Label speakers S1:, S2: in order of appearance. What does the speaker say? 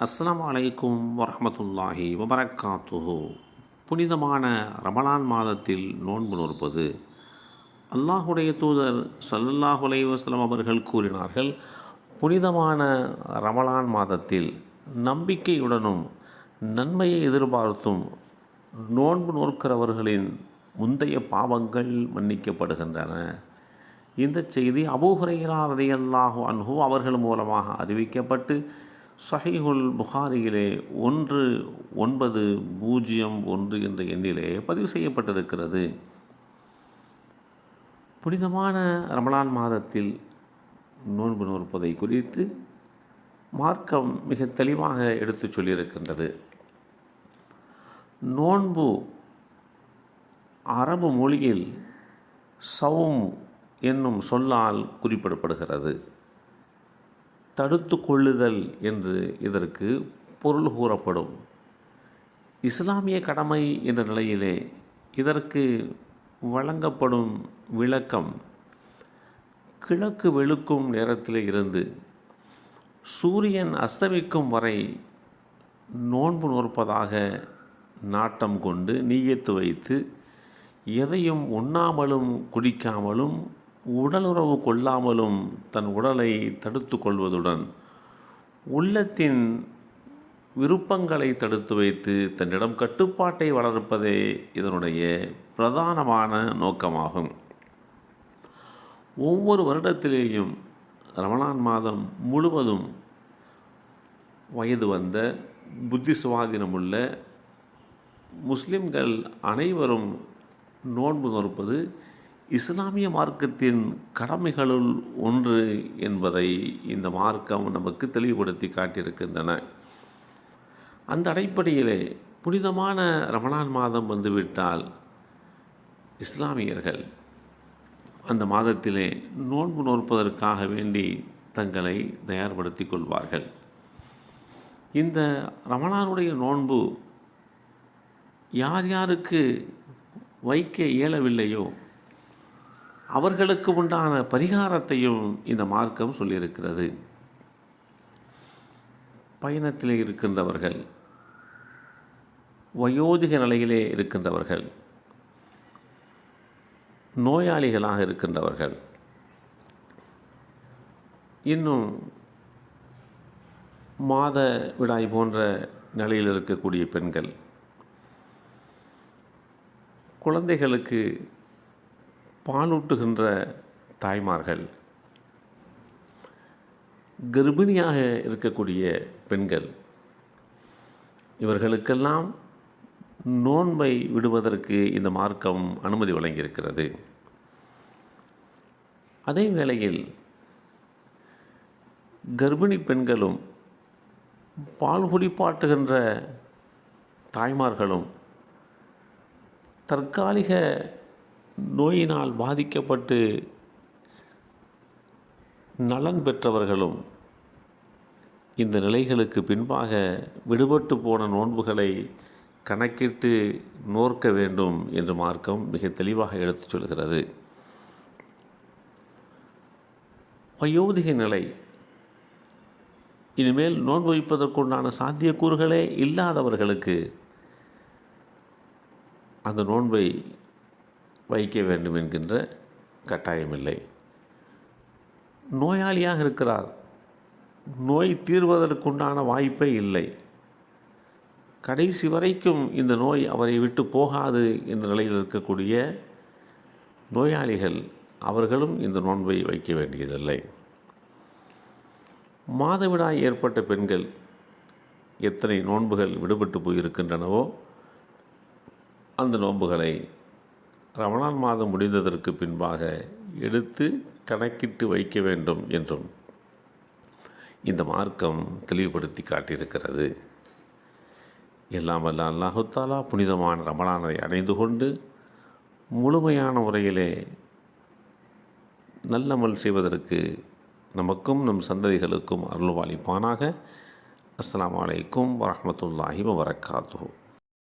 S1: அஸ்லாம் அலைக்கும் வரஹ்மத்துல்லாஹி வபரக்காத்துஹு. புனிதமான ரமலான் மாதத்தில் நோன்பு நோற்பது. அல்லாஹுடைய தூதர் ஸல்லல்லாஹு அலைவாஸ்லாம் அவர்கள் கூறினார்கள் புனிதமான ரமலான் மாதத்தில் நம்பிக்கையுடனும் நன்மையை எதிர்பார்த்தும் நோன்பு நோக்கிறவர்களின் முந்தைய பாவங்கள் மன்னிக்கப்படுகின்றன. இந்த செய்தி அபூஹுரைரா ரதியல்லாஹு அன்ஹு அவர்கள் மூலமாக அறிவிக்கப்பட்டு சஹீஹுல் புகாரியிலே ஒன்று ஒன்பது பூஜ்ஜியம் ஒன்று என்ற எண்ணிலே பதிவு செய்யப்பட்டிருக்கிறது. புனிதமான ரமலான் மாதத்தில் நோன்பு நோற்பதை குறித்து மார்க்கம் மிக தெளிவாக எடுத்துச் சொல்லியிருக்கின்றது. நோன்பு அரபு மொழியில் சவும் என்னும் சொல்லால் குறிப்பிடப்படுகிறது. தடுத்து கொள்ளுதல் என்று இதற்கு பொருள் கூறப்படும். இஸ்லாமிய கடமை என்ற நிலையிலே இதற்கு வழங்கப்படும் விளக்கம் கிழக்கு வெளுக்கும் நேரத்தில் இருந்து சூரியன் அஸ்தமிக்கும் வரை நோன்பு நோற்பதாக நாட்டம் கொண்டு நீயத்து வைத்து எதையும் உண்ணாமலும் குடிக்காமலும் உடலுறவு கொள்ளாமலும் தன் உடலை தடுத்து கொள்வதுடன் உள்ளத்தின் விருப்பங்களை தடுத்து வைத்து தன்னிடம் கட்டுப்பாட்டை வளர்ப்பதே இதனுடைய பிரதானமான நோக்கமாகும். ஒவ்வொரு வருடத்திலேயும் ரமணான் மாதம் முழுவதும் வயது வந்த புத்தி சுவாதீனமுள்ள முஸ்லிம்கள் அனைவரும் நோன்பு நோற்பது இஸ்லாமிய மார்க்கத்தின் கடமைகளுள் ஒன்று என்பதை இந்த மார்க்கம் நமக்கு தெளிவுபடுத்தி காட்டியிருக்கின்றன. அந்த அடிப்படையிலே புனிதமான ரமணான் மாதம் வந்துவிட்டால் இஸ்லாமியர்கள் அந்த மாதத்திலே நோன்பு நோற்பதற்காக வேண்டி தங்களை தயார்படுத்தி கொள்வார்கள். இந்த ரமணானுடைய நோன்பு யார் யாருக்கு வைக்க இயலவில்லையோ அவர்களுக்கு உண்டான பரிகாரத்தையும் இந்த மார்க்கம் சொல்லியிருக்கிறது. பயணத்தில் இருக்கின்றவர்கள் வயோதிக நிலையிலே இருக்கின்றவர்கள் நோயாளிகளாக இருக்கின்றவர்கள் இன்னும் மாத விடாய் போன்ற நிலையில் இருக்கக்கூடிய பெண்கள் குழந்தைகளுக்கு பாலூட்டுகின்ற தாய்மார்கள். கர்ப்பிணியாக இருக்கக்கூடிய பெண்கள் இவர்களுக்கெல்லாம் நோன்பை விடுவதற்கு இந்த மார்க்கம் அனுமதி வழங்கியிருக்கிறது. அதே வேளையில் கர்ப்பிணி பெண்களும் பால் குடிப்பாட்டுகின்ற தாய்மார்களும் தற்காலிக நோயினால் பாதிக்கப்பட்டு நலன் பெற்றவர்களும் இந்த நிலைகளுக்கு பின்பாக விடுபட்டு போன நோன்புகளை கணக்கிட்டு நோர்க்க வேண்டும் என்று மார்க்கம் மிக தெளிவாக எடுத்துச் சொல்கிறது. வயோதிக நிலை. இனிமேல் நோன்பு வைப்பதற்குண்டான சாத்தியக்கூறுகளே இல்லாதவர்களுக்கு அந்த நோன்பை வைக்க வேண்டும் என்கின்ற கட்டாயமில்லை. நோயாளியாக இருக்கிறார். நோய் தீர்வதற்குண்டான வாய்ப்பே இல்லை. கடைசி வரைக்கும் இந்த நோய் அவரை விட்டு போகாது என்ற நிலையில் இருக்கக்கூடிய நோயாளிகள் அவர்களும் இந்த நோன்பை வைக்க வேண்டியதில்லை. மாதவிடாய் ஏற்பட்ட பெண்கள் எத்தனை நோன்புகள் விடுபட்டு போயிருக்கின்றனவோ அந்த நோன்புகளை ரமணான் மாதம் முடிந்ததற்கு பின்பாக எடுத்து கணக்கிட்டு வைக்க வேண்டும் என்றும் இந்த மார்க்கம் தெளிவுபடுத்தி காட்டியிருக்கிறது. எல்லாம் வல்ல அல்லாஹுத்தாலா புனிதமான ரமணானை அடைந்து கொண்டு முழுமையான முறையிலே நல்லமல் செய்வதற்கு நமக்கும் நம் சந்ததிகளுக்கும் அருள்வாளிப்பானாக அஸ்லாம் வலைக்கும் வரமத்துல்லாஹி வபரகாத்து